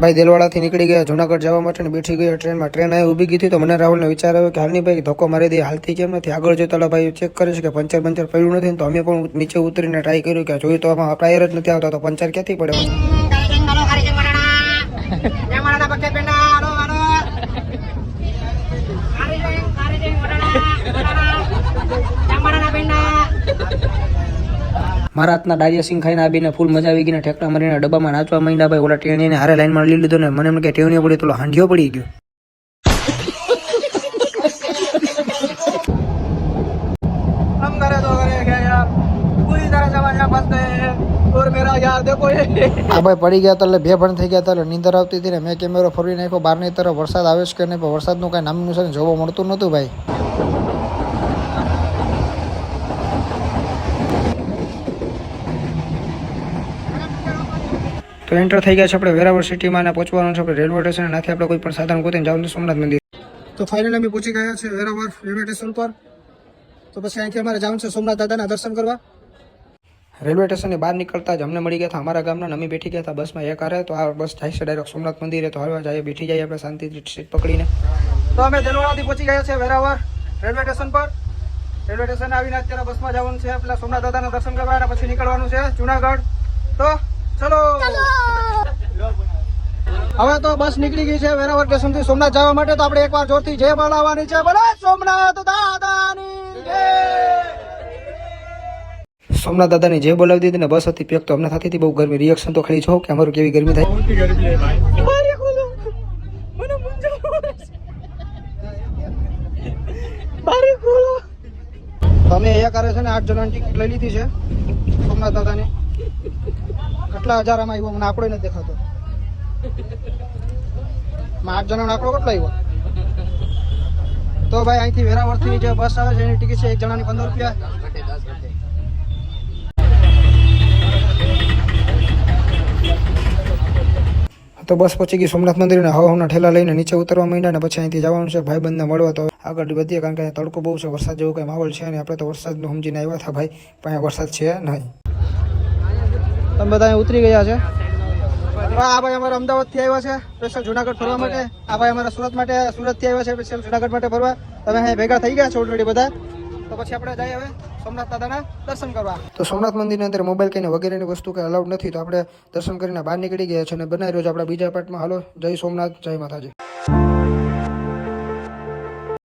ભાઈ, દેલવાડાથી નીકળી ગયા. જુનાગઢ જવા માટે બેઠી ગયો ટ્રેનમાં ટ્રેન અહીં ઊભી ગઈ તો મને રાહુલને વિચાર આવ્યો કે, હાલની ભાઈ, ધક્કો મારી દે. હાલતી કેમ નથી? આગળ જોતા તો ભાઈ ચેક કરીશ કે પંચર પંચર પડ્યું નથી તો અમે પણ નીચે ઉતરીને ટ્રાય કર્યું કે જોયું તો આમાં ટાયર જ નથી આવતા. તો પંચર ક્યાંથી પડે? મારા હાથના ડારિયા સિંગ ખાઈને આવીને ફૂલ મજા આવી ગઈ ને ઠેકડા મારીને ડબ્બામાં નાચવા માંડ્યા ભાઈ ઓલા ટેણીને હારે લાઈનમાં લઈ લીધો ને મને એમ કે ટેવણીઓ પડી તો ઓલો હાંડિયો પડી ગયો हम करे तो करेंगे यार पूरी तरह जमाना फंस गए हैं और मेरा यार देखो ये આ ભાઈ પડી ગયા હતા એટલે બે ભણ થઈ ગયા હતા એટલે નીંદર આવતી હતી ને મેં કેમેરો ફરવી નાખ્યો બહારની તરફ વરસાદ આવે છે કે નહીં પણ વરસાદનું કાંઈ નામનું નિશાન જોવા મળતું નહોતું ભાઈ તો એન્ટર થઈ ગયા છે આપણે વેરાવળ સિટીમાં અને પહોંચવાનું છે આપણે રેલવે સ્ટેશન નાથી આપણે કોઈ પણ સાધન ગોતીને જવાનું સોમનાથ મંદિર. તો ફાઇનલી અમે પહોંચી ગયા છે વેરાવળ રેલવે સ્ટેશન પર. તો પછી અહીંથી અમારે જવાનું છે સોમનાથ દાદાના દર્શન કરવા. રેલવે સ્ટેશનની બહાર નીકળતા જ અમને મળી ગયા હતા. અમારા ગામના અમે બેઠી ગયા હતા. બસમાં એક આરે તો આ બસ જાય છે ડાયરેક્ટ સોમનાથ મંદિરે. તો હાલવા જાય બેઠી જઈએ આપણે શાંતિથી સીટ પકડીને. તો અમે ધનવાડાથી પહોંચી ગયા છે વેરાવળ રેલવે સ્ટેશન પર. રેલવે સ્ટેશન આવીને અત્યારે બસમાં જવાનું છે. પેલા સોમનાથ દાદાના દર્શન કરવા પછી નીકળવાનું છે જુનાગઢ. તો ચલો. હવે તો બસ નીકળી ગઈ છે વેરાવળ સ્ટેશનથી સોમનાથ જવા માટે તો આપણે એકવાર જોરથી જય બોલાવવાની છે બોલે સોમનાથ દાદાની જય. સોમનાથ દાદાની જે બોલાવી દીધી ને બસ હતી પેક તો અમને થતી હતી બહુ ગરમી. રિએક્શન તો ખાલી છો કે અમારું કેવી ગરમી થાય? તમે એ કરે છે ને આઠ જણાની ટિકિટ લઈ લીધી છે સોમનાથ દાદાની. કેટલા હજાર આમાં આવ્યો, મને આંકડો નથી દેખાતો. આઠ જણાનો આંકડો કેટલો આવ્યો? તો ભાઈ, અહીંથી વેરાવળથી જે બસ આવે છે, એની ટિકિટ છે એક જણાની પંદર રૂપિયા. તો બસ પહોંચી ગઈ સોમનાથ મંદિર હવા હવાના ઠેલા લઈને નીચે ઉતરવા માંડ્યા ને પછી અહીંથી જવાનું છે ભાઈબંધને મળવા. તો આગળ વધીએ, કારણ કે તડકો બહુ છે, વરસાદ જેવો કંઈ માહોલ છે ને આપણે તો વરસાદનું સમજીને આવ્યા હતા ભાઈ, પણ વરસાદ છે નહીં. તમે બધા ઉતરી ગયા છે. આ ભાઈ અમારા અમદાવાદથી આવ્યા છે સ્પેશિયલ જુનાગઢ ફરવા માટે. આ ભાઈ અમારા સુરત માટે, સુરતથી આવ્યા છે સ્પેશિયલ જુનાગઢ માટે ફરવા. તમે અહીંયા ભેગા થઈ ગયા છો ઓલરેડી બધા. તો પછી આપણે જઈએ હવે સોમનાથ દાદાના દર્શન કરવા. તો સોમનાથ મંદિરની અંદર મોબાઈલ કહીને વગેરેની વસ્તુ કંઈ અલાઉડ નથી, તો આપણે દર્શન કરીને બહાર નીકળી ગયા છે અને બનાવી રહ્યો છે આપણા બીજા પાર્ટમાં હાલો, જય સોમનાથ, જય માતાજી.